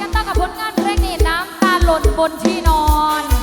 กันต่อกับผลงานเพลงนี้น้ำตาหล่นบนที่นอน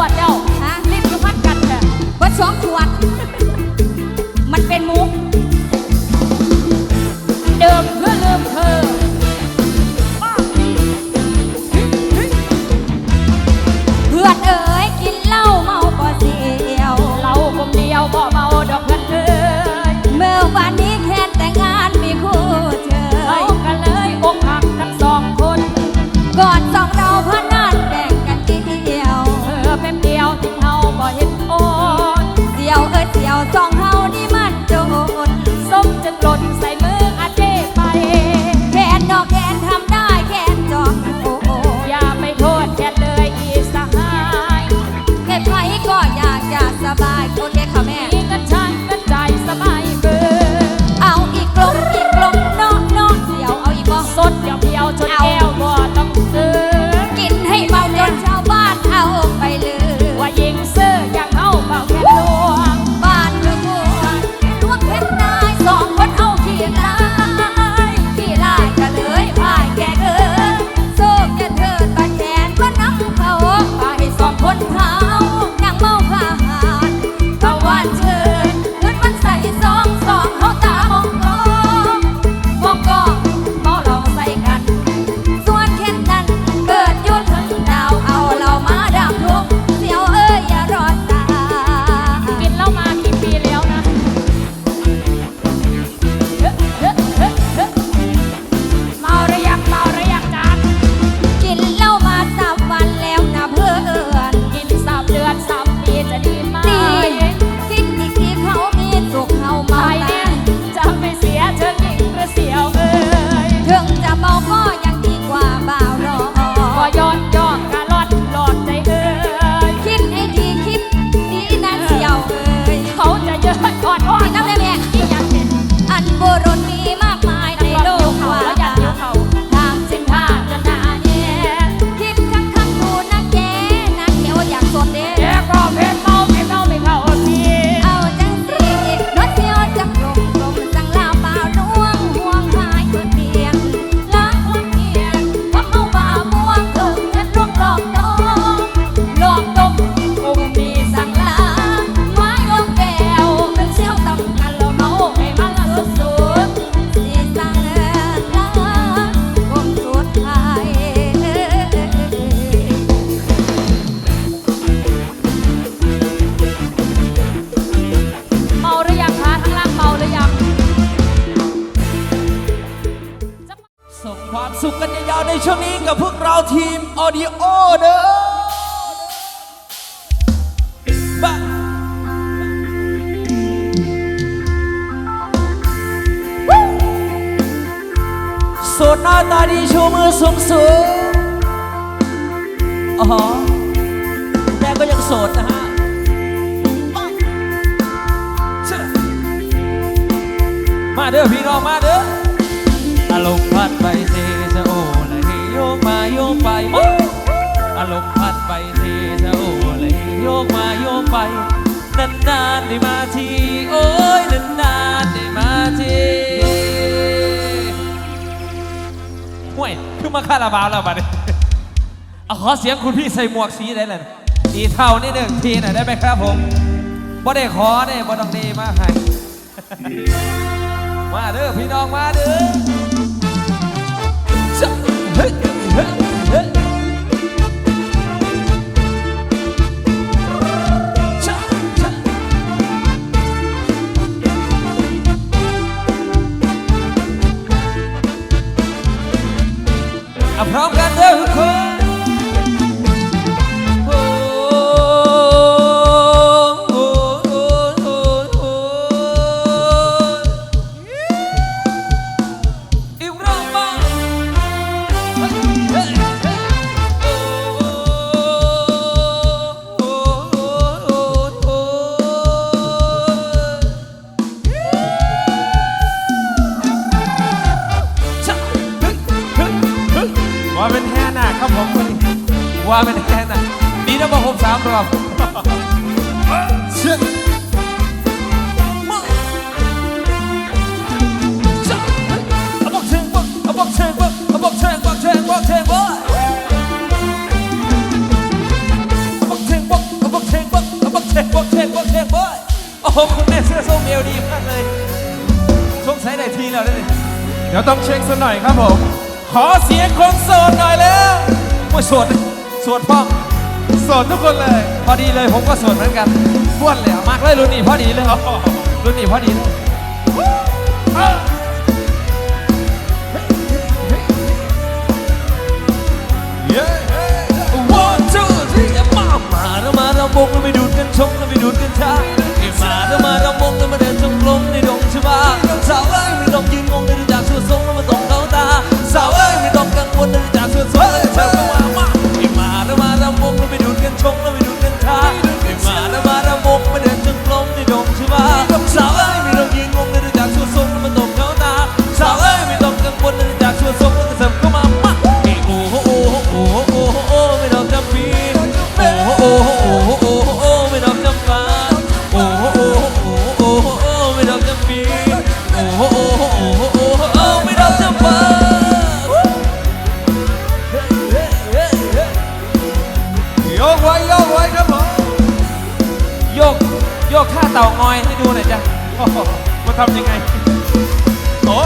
วดแล้วฮะรีบอยู่พักกันเถอะเบิดสองขวด สุขกันยาวๆในช่วงนี้กับพวกเราทีมออดิโอเด้อบะสดหน้าตาดีชูมือสูงสูงอ๋อแต่ก็ยังสดนะฮะมาเด้อพี่น้องมาเด้ออารมณ์พัดไปสิ กมาโยกไปอารมณ์พัดไปทีเท่าไรโยกมาโยกไป นานนานได้มาที โอ้ยนานนานได้มาทีห่วยคือมาคาราบาวแล้วบัดนี้เอาขอเสียงคุณพี่ใส่หมวกสีได้เลยดีเท่านี้หนึ่งทีหน่อยได้ไหมครับผมบ่ได้ขอเนี่ยบ่ต้องดีมาให้มาเด้อพี่น้องมาเด้อ พร้อมกันเด้อคุณักหน่อยครับผม ขอเสียงคนโสดหน่อยแล้วมาโสดโสดพ่อโสดทุกคนเลย พอดีเลยผมก็โสดเหมือนกันบ้วนเลยมากเลยรุ่นนี้พอดีเลยรุ่นนี้พอดีเลยมาเราไปดูดกันชงแล้วไปดูดกันช้ามาเรามาเราบงแล้วมาเดินจงกลมในดงชบาเสาไล่ไม่ต้องยืนงงใน มาทำยังไง โอ้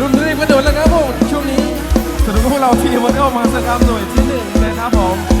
รุ่นเรียกระโดนแล้วครับผมช่วงนี้สำหรับพวกเราทีมมันก็มาสกรรมหน่อยที่หนึ่งนะครับผม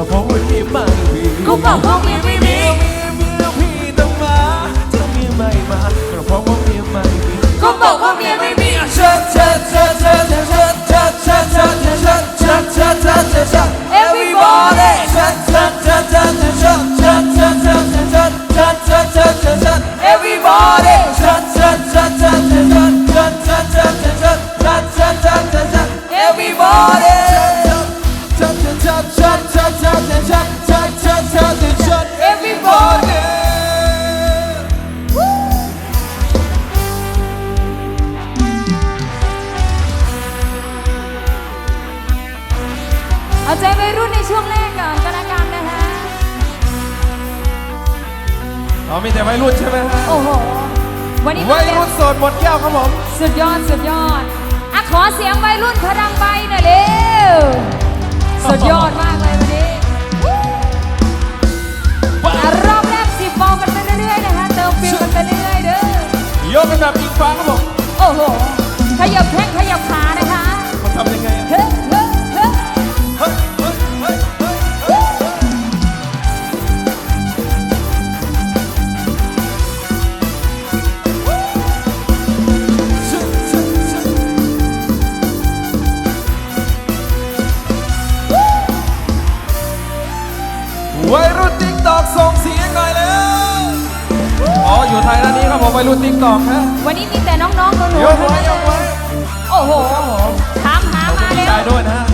တော့ဘုံဝင်မှန်ပြီကိုပေါ့ဘုံဝင် เอาใจวัยรุ่นในช่วงแรกก่อนก็แล้วกันนะคะอ๋อมีแต่วัยรุ่นใช่ไหมฮะโอ้โห วันนี้วัมายแบรุ่บนโสดหมดแก้วครับผมสุดยอดสุดยอดอะขอเสียงวัยรุ่นพลังใบหน่อยเร็วสุดยอดมากเลยวันนี้อะรอบแรกสิบโมงกันไปเรื่อยๆนะคะเติมฟิลกันไปเรื่อยๆเด้อโยกกันแบบอิงฟ้าครับผมโอ้โหขยับแข้งขยับขานะคะมันทำยังไง อ๋ออยู่ไทยด้านนี้ครับผมวัยรุ่นติ๊กตอกฮะวันนี้มีแต่น้องๆหนูยกๆทั้งไว้นั้นยกไว้โอ้โหถามหามาดีแล้ใจวด้วยนะฮะ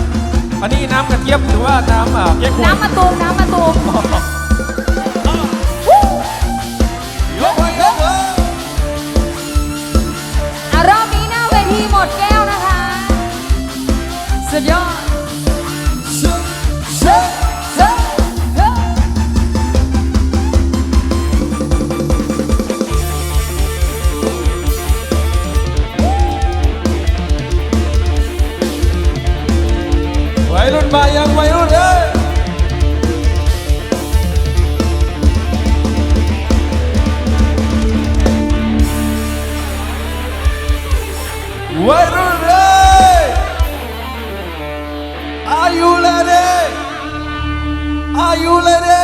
อันนี้น้ำกระเจี๊ยบหรือว่าน้ำอะเก๊กฮวยน้ำมาตูมน้ำมาตูม มาอ bayang wae ora Wae ora Ayu lere Ayu lere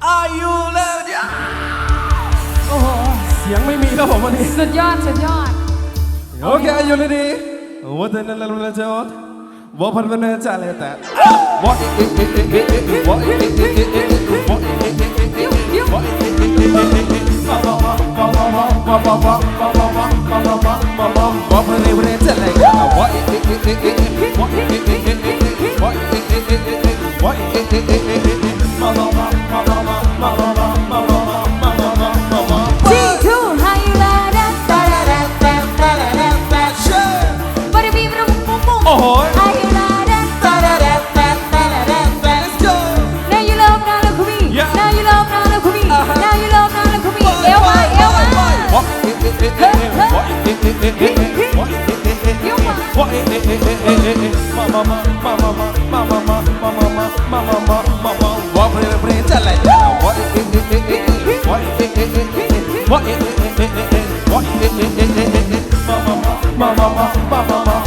Ayu lere โอ้โหเสียงไม่มีแล้วผมวันนี้สุดยอด สุดยอด โอเคอายุเลยดีวันนี้เราจ้า वापरताना चालेल What? mama, mama, mama, mama, mama, mama, mama, mama, mama, my mama. What will it bring? Tell it. What it is? What it is? What it is? What it is? Mama, mama, mama, mama.